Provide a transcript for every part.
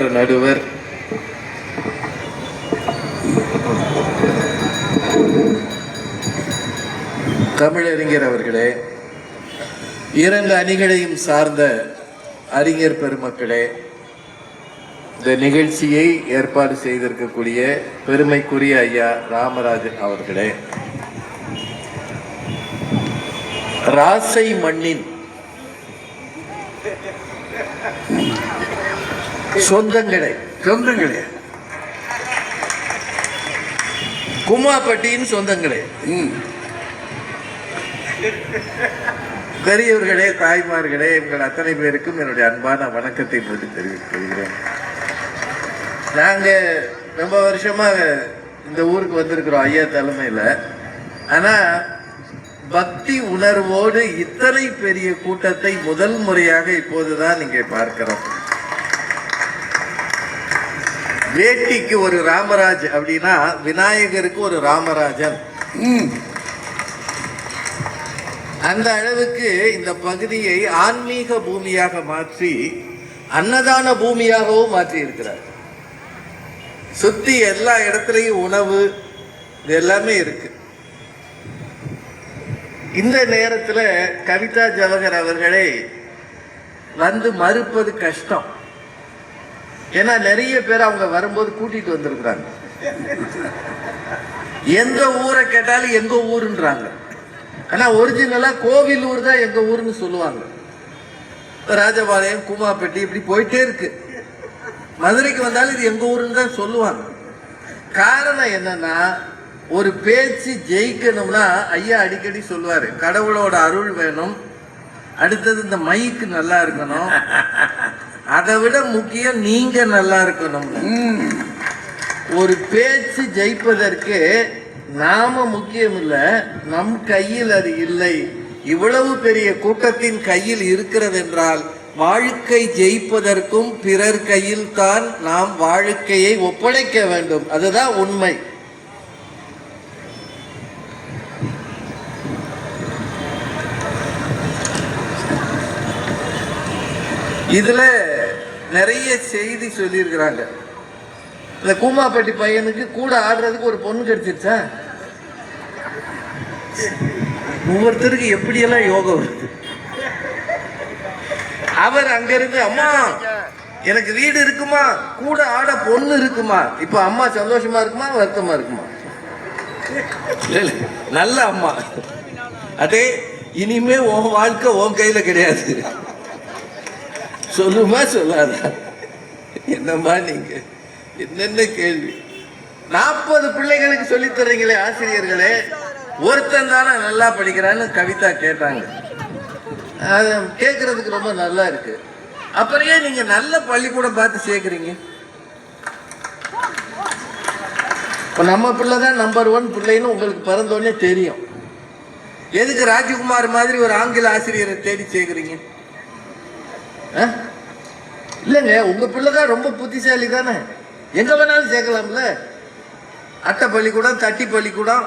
நீதிமன்ற நடுவர். தமிழறிஞர் அவர்களே இரண்டு அணிகளையும் சார்ந்த அறிஞர் பெருமக்களே இந்த நிகழ்ச்சியை ஏற்பாடு செய்திருக்கக்கூடிய பெருமைக்குரிய ஐயா ராமராஜன் அவர்களே. ராசை மண்ணின் சொந்தங்களே சொந்தங்களே. கும்மாப்பட்டியின் சொந்தங்களே. பெரியவர்களே தாய்மார்களே எங்கள் அத்தனை பேருக்கும் என்னுடைய அன்பான வணக்கத்தை போட்டு தெரிவித்துக் கொள்கிறேன். ரொம்ப வருஷமாக இந்த ஊருக்கு வந்திருக்கிறோம் ஐயா தலைமையில். ஆனால் பக்தி உணர்வோடு இத்தனை பெரிய கூட்டத்தை முதல் முறையாக இப்போதுதான் இங்கே பார்க்கிறோம். வேட்டிக்கு ஒரு ராமராஜ் அப்படின்னா விநாயகருக்கு ஒரு ராமராஜன். அந்த அளவுக்கு இந்த பகுதியை ஆன்மீக பூமியாக மாற்றி அன்னதான பூமியாகவும் மாற்றி இருக்கிறார். சுத்தி எல்லா இடத்துலையும் உணவு இது எல்லாமே இருக்கு. இந்த நேரத்துல கவிதா ஜவஹர் அவர்களை வந்து மறுப்பது கஷ்டம். ஏன்னா நிறைய பேர் அவங்க வரும்போது கூட்டிட்டு வந்திருக்கிறாங்க. எந்த ஊரை கேட்டாலும் எங்க ஊருன்றாங்க. ஆனா ஒரிஜினலா கோவிலூர் தான் எங்க ஊர்னு சொல்லுவாங்க. ராஜபாளையம் கூமாப்பட்டி இப்படி போயிட்டே இருக்கு. மதுரைக்கு வந்தாலும் இது எங்க ஊருன்னு தான் சொல்லுவாங்க. காரணம் என்னன்னா ஒரு பேச்சு ஜெயிக்கணும்னா ஐயா அடிக்கடி சொல்லுவாரு கடவுளோட அருள் வேணும். அடுத்தது இந்த மைக்கு நல்லா இருக்கணும். அதை விட முக்கியம் நீங்க நல்லா இருக்கணும். ஒரு பேச்சு ஜெயிப்பதற்கு நாம முக்கியம் இல்ல நம் கையில் அது இல்லை. இவ்வளவு பெரிய கூட்டத்தின் கையில் இருக்கிறது என்றால் வாழ்க்கை ஜெயிப்பதற்கும் பிறர் கையில் தான் நாம் வாழ்க்கையை ஒப்படைக்க வேண்டும். அதுதான் உண்மை. இதுல நிறைய செய்தி சொல்லியிருக்கிறாங்க. இந்த கூமாப்பட்டி பையனுக்கு கூட ஆடுறதுக்கு ஒரு பொண்ணு கிடைச்சிருச்சா? ஒவ்வொருத்தருக்கு எப்படியெல்லாம் யோகம் வருது? அவர் அங்கிருந்து அம்மா எனக்கு வீடு இருக்குமா? கூட ஆட பொண்ணு இருக்குமா? இப்ப அம்மா சந்தோஷமா இருக்குமா? வருத்தமா இருக்குமா? நல்ல அம்மா. அதே இனிமே உன் வாழ்க்கை உன் கையில கிடையாது. சொல்லுமா சொல்லாதா. என்னம்மா நீங்க? என்னென்ன கேள்வி? நாற்பது பிள்ளைகளுக்கு சொல்லித்தரீங்களே ஆசிரியர்களே. ஒருத்தன் தானே நல்லா படிக்கிறான்னு கவிதா கேட்டாங்க. அது கேட்கறதுக்கு ரொம்ப நல்லா இருக்கு. அப்புறம் ஏன் நீங்க நல்ல பள்ளிக்கூடம் பார்த்து சேர்க்குறீங்க? இப்போ நம்ம பிள்ளை தான் நம்பர் ஒன் பிள்ளைன்னு உங்களுக்கு பிறந்தோடனே தெரியும். எதுக்கு ராஜகுமார் மாதிரி ஒரு ஆங்கில ஆசிரியரை தேடி சேர்க்குறீங்க? இல்லைங்க உங்க பிள்ளை தான் ரொம்ப புத்திசாலி தானே எங்க வேணாலும் சேர்க்கலாம்ல? அட்டை பள்ளிக்கூடம் தட்டி பள்ளிக்கூடம்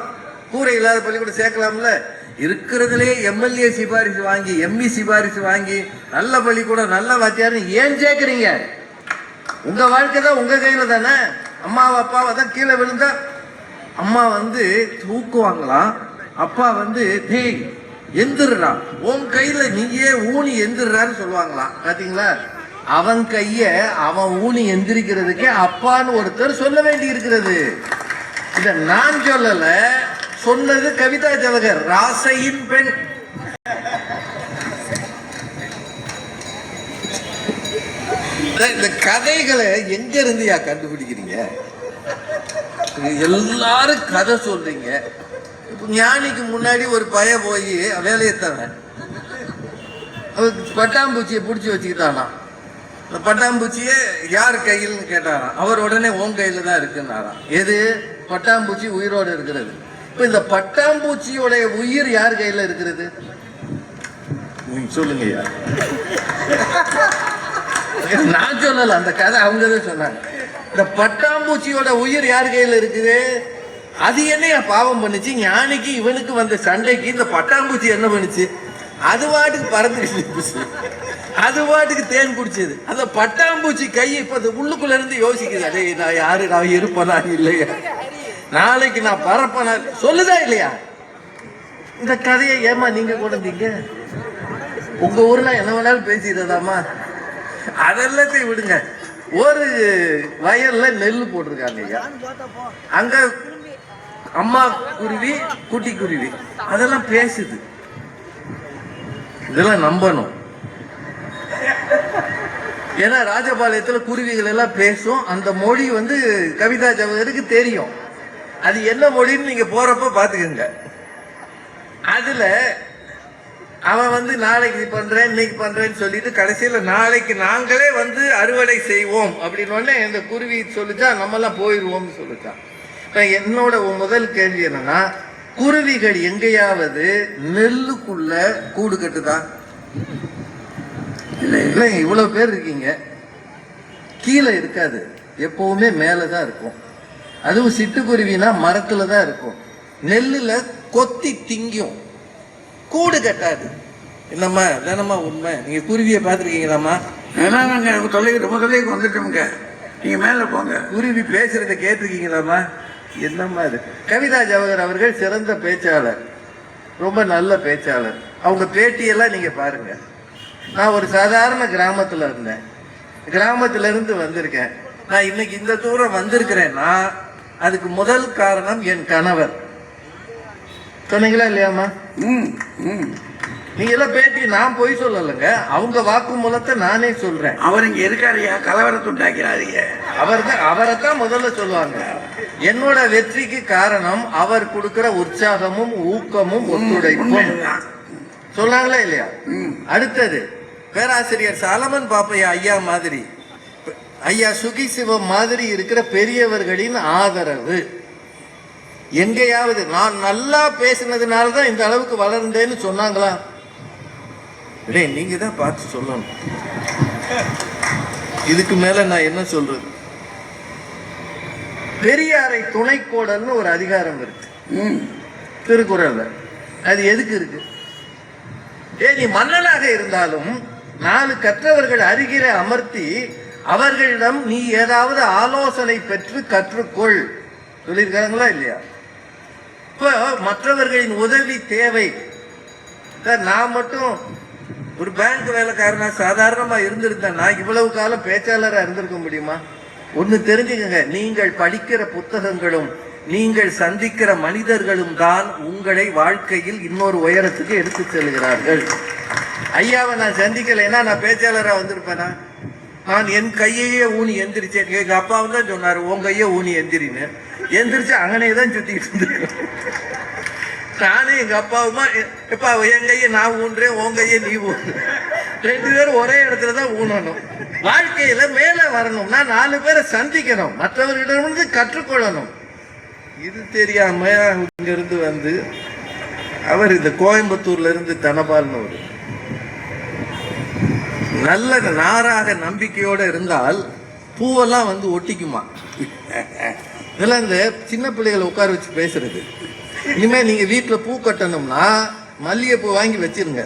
கூரை இல்லாத பள்ளிக்கூடம் சேர்க்கலாம்ல? இருக்கிறதுலே எம்எல்ஏ சிபாரிசு வாங்கி எம்இ சிபாரிசு வாங்கி நல்ல பள்ளிக்கூடம் நல்ல வாத்தியார்னு ஏன் சேர்க்குறீங்க உங்க வாழ்க்கை தான் உங்க கையில தானே? அம்மாவை அப்பாவை தான் கீழே விழுந்தா அம்மா வந்து தூக்குவாங்களாம். அப்பா வந்து தேய் எந்திரா உன் கையில நீயே ஊனி எந்திரான்னு சொல்லுவாங்களாம். பாத்தீங்களா? அவன் கைய அவன் ஊனி எந்திரிக்கிறதுக்கே அப்பான்னு ஒருத்தர் சொல்ல வேண்டி இருக்கிறது இத நான் சொல்லல சொன்னது கவிதா ஜவகர் ராசையின் பெண். இந்த- கதைகளை எங்க இருந்துயா கண்டுபிடிக்கிறீங்க எல்லாரும் கதை சொல்றீங்க. ஞானிக்கு முன்னாடி ஒரு பய போய் வேலையை தரேன் அவருக்கு பட்டாம்பூச்சியை பிடிச்சி வச்சுக்கிட்டானாம் அந்த பட்டாம்பூச்சியே யார் கையில்னு கேட்டாராம் அவர் உடனே உன் கையில தான் இருக்குன்னாராம். எது? பட்டாம்பூச்சி உயிரோடு இருக்கிறது. இப்ப இந்த பட்டாம்பூச்சியோடைய உயிர் யார் கையில இருக்கிறது? சொல்லுங்க யார் நான் சொல்லல அந்த கதை அவங்க தான் சொன்னாங்க. இந்த பட்டாம்பூச்சியோட உயிர் யார் கையில இருக்குது? அது என்னையா பாவம் பண்ணுச்சு? ஞானிக்கு இவனுக்கு வந்த சண்டைக்கு இந்த பட்டாம்பூச்சி என்ன பண்ணுச்சு? அது வாட்டுக்கு பறந்துக்கிட்டு அது பாட்டுக்கு தேன் குடிச்சது. அந்த பட்டாம்பூச்சி கை இப்போ அது உள்ளுக்குள்ள இருந்து யோசிக்குது. அடே நான் யாரு? நான் இருப்பனா இல்லையா? நாளைக்கு நான் பறப்பனா சொல்லுதா இல்லையா? இந்த கதையை ஏமா நீங்க கொண்டீங்க உங்க ஊர்ல என்ன வேணாலும் பேசிடுறதாமா அதெல்லாத்தையும் விடுங்க. ஒரு வயல்ல நெல் போட்டிருக்காங்க ஐயா. அங்க அம்மா குருவி குட்டி குருவி. அதெல்லாம் பேசுது. இதெல்லாம் நம்பணும். ஏன்னா ராஜபாளையத்துல குருவிகள் எல்லாம் பேசும். அந்த மொழி வந்து கவிதா ஜவகருக்கு தெரியும். அது என்ன மொழின்னு நீங்க போறப்ப பாத்துக்கோங்க. அதுல அவன் வந்து நாளைக்கு பண்றேன் இன்னைக்கு பண்றேன்னு சொல்லிட்டு கடைசியில நாளைக்கு நாங்களே வந்து அறுவடை செய்வோம். அப்படின்னு உடனே இந்த குருவி சொல்லிச்சா நம்ம எல்லாம் போயிருவோம்னு சொல்லிச்சான். இப்ப என்னோட முதல் கேள்வி என்னன்னா குருவிகள் எங்கேயாவது நெல்லுக்குள்ள கூடு கட்டுதா? இல்லை இல்லை இவ்வளவு பேர் இருக்கீங்க. கீழே இருக்காது. எப்பவுமே மேலே தான் இருக்கும். அதுவும் சிட்டுக்குருவினா மரத்துல தான் இருக்கும். நெல்லுல கொத்தி திங்கும். கூடு கட்டாது. என்னம்மா தானம்மா உண்மை? நீங்க குருவியை பார்த்துருக்கீங்களாம்மா? ஏன்னா நாங்கள் தொலை ரொம்ப தொலைக்கு வந்துட்டோம்ங்க. நீங்கள் மேலே போங்க. குருவி பேசுறதை கேட்டிருக்கீங்களாம்மா? என்னம்மா இது? கவிதா ஜவஹர் அவர்கள் சிறந்த பேச்சாளர். ரொம்ப நல்ல பேச்சாளர். அவங்க பேட்டியெல்லாம் நீங்க பாருங்க. நான் ஒரு சாதாரண கிராமத்துல இருந்தேன். கிராமத்துல இருந்து வந்திருக்கேன். நான் இன்னைக்கு இந்த தூரம் வந்திருக்கிறேன்னா அதுக்கு முதல் காரணம் என் கணவர். சொன்னீங்களா இல்லையாம்மா? ம் ம். நீங்க எல்லாம் பேட்டி நான் போய் சொல்லலைங்க. அவங்க வாக்குமூலத்தை நானே சொல்றேன். அவர் இங்கே இருக்காருயா கலவரத்தை உண்டாக்கிறாருங்க அவர் தான் அவரை தான் முதல்ல சொல்லுவாங்க. என்னோட வெற்றிக்கு காரணம் அவர் கொடுக்கிற உற்சாகமும் ஊக்கமும் ஒத்துழைப்பும். சொன்னாங்களா இல்லையா? அடுத்தது பேராசிரியர் சாலமன் பாப்பையா ஐயா மாதிரி ஐயா சுகி சிவம் மாதிரி இருக்கிற பெரியவர்களின் ஆதரவு. எங்கேயாவது நான் நல்லா பேசினதுனால தான் இந்த அளவுக்கு வளர்ந்தேன்னு சொன்னாங்களா? டேய் நீங்க தான் பார்த்து சொல்லணும். இதுக்கு மேல நான் என்ன சொல்றது? பெரியாரை துணைக்கோடல்னு ஒரு அதிகாரம் இருக்கு. ம். திருக்குறள்ல. அது எதுக்கு இருக்கு? ஏ நீ மன்னனாக இருந்தாலும் நாலு கற்றவர்கள் அருகிலே அமர்த்தி அவர்களிடம் நீ ஏதாவது ஆலோசனை பெற்று கற்றுக்கொள். சொல்லியிருக்காங்களா இல்லையா? இப்போ மற்றவர்களின் உதவி தேவை. சார் நான் மட்டும் ஒரு பேங்க் வேலைக்காரனா சாதாரணமா இருந்திருந்தேன்னா இவ்வளவு காலம் பேச்சாளரா இருந்திருக்க முடியுமா? ஒன்று தெரிஞ்சுக்கங்க நீங்கள் படிக்கிற புத்தகங்களும் நீங்கள் சந்திக்கிற மனிதர்களும் தான் உங்களை வாழ்க்கையில் இன்னொரு உயரத்துக்கு எடுத்து செல்கிறார்கள். ஐயாவை நான் சந்திக்கலைன்னா நான் பேச்சாளராக வந்திருப்பேனா? நான் என் கையையே ஊனி எந்திரிச்சேன். எங்கள் அப்பாவும் தான் சொன்னார் உன் கையே ஊனி எந்திரின்னு. எந்திரிச்சு அங்கனே தான் சுற்றிட்டு இருந்திருக்கேன் நானும் எங்கள் அப்பாவுமா எ- எப்பா என் கையை நான் ஊன்றேன் உன் கையை நீ ஊன்று ரெண்டு பேரும் ஒரே இடத்துல தான் ஊனணும். வாழ்க்கையில மேல வரணும்னா நாலு பேரை சந்திக்கணும். மற்றவர்களிடமிருந்து கற்றுக்கொள்ளணும். இது தெரியாம இங்கிருந்து வந்து அவர் இந்த கோயம்புத்தூர்ல இருந்து தனபால்னு ஒரு நல்ல நாராக நம்பிக்கையோட இருந்தால் பூவெல்லாம் வந்து ஒட்டிக்குமா? இதெல்லாம் இந்த சின்ன பிள்ளைகளை உட்கார வச்சு பேசுறது. இனிமே நீங்க வீட்டுல பூ கட்டணும்னா மல்லிகைப்பூ வாங்கி வச்சிருங்க.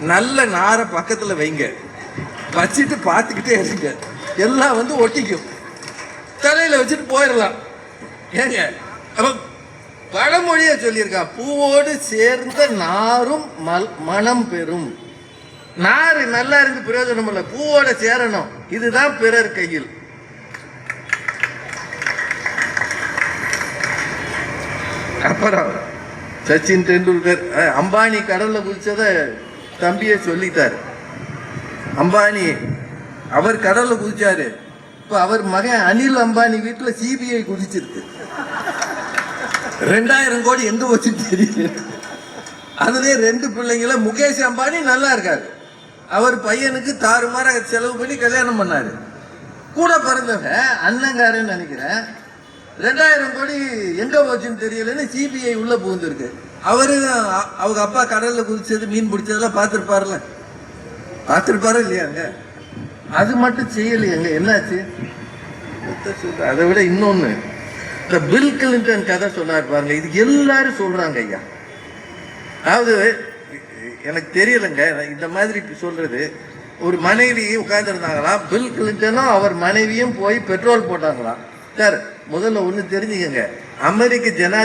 நல்ல நாரை பக்கத்தில் வைங்க. வச்சுட்டு பார்த்துக்கிட்டே இருங்க. எல்லாம் வந்து ஒட்டிக்கும். தலையில் வச்சுட்டு போயிடலாம். ஏங்க அப்போ பழமொழியா சொல்லியிருக்கான் பூவோடு சேர்ந்த நாரும் மல் மனம் பெறும். நாறு நல்லா இருந்து பிரயோஜனம் இல்லை. பூவோட சேரணும். இதுதான் பிறர் கையில். அப்புறம் சச்சின் டெண்டுல்கர் அம்பானி கடல்ல குதிச்சதை தம்பியை சொல்லிட்டார். அம்பானி அவர் கடலில் குதிச்சாரு. இப்போ அவர் மகன் அனில் அம்பானி வீட்டில் சிபிஐ குதிச்சிருக்கு. ரெண்டாயிரம் கோடி எங்க வச்சு தெரியல. அதுலேயே ரெண்டு பிள்ளைங்கள முகேஷ் அம்பானி நல்லா இருக்காரு. அவர் பையனுக்கு தாறுமாற செலவு பண்ணி கல்யாணம் பண்ணாரு. கூட பிறந்தவங்க அண்ணங்காரன்னு நினைக்கிறேன். ரெண்டாயிரம் கோடி எங்க போச்சுன்னு தெரியலன்னு சிபிஐ உள்ள புகுந்திருக்கு. அவரு அவங்க அப்பா கடல்ல குதிச்சது மீன் பிடிச்சதெல்லாம் பார்த்துருப்பாருல பார்த்துருப்பாரு இல்லையாங்க அது மட்டும் செய்யலையாங்க என்னாச்சு? அதை விட இன்னொன்னு இந்த பில் கிளின்டன் கதை சொன்னார் பாருங்க. இது எல்லாரும் சொல்றாங்க ஐயா. அதாவது எனக்கு தெரியலங்க. நான் இந்த மாதிரி சொல்றது ஒரு மனைவி உட்கார்ந்துருந்தாங்களாம் பில் கிளின்டனும் அவர் மனைவியும் போய் பெட்ரோல் போட்டாங்களாம். சார் முதல்ல ஒன்று தெரிஞ்சுக்கங்க. அமெரிக்க ஜனா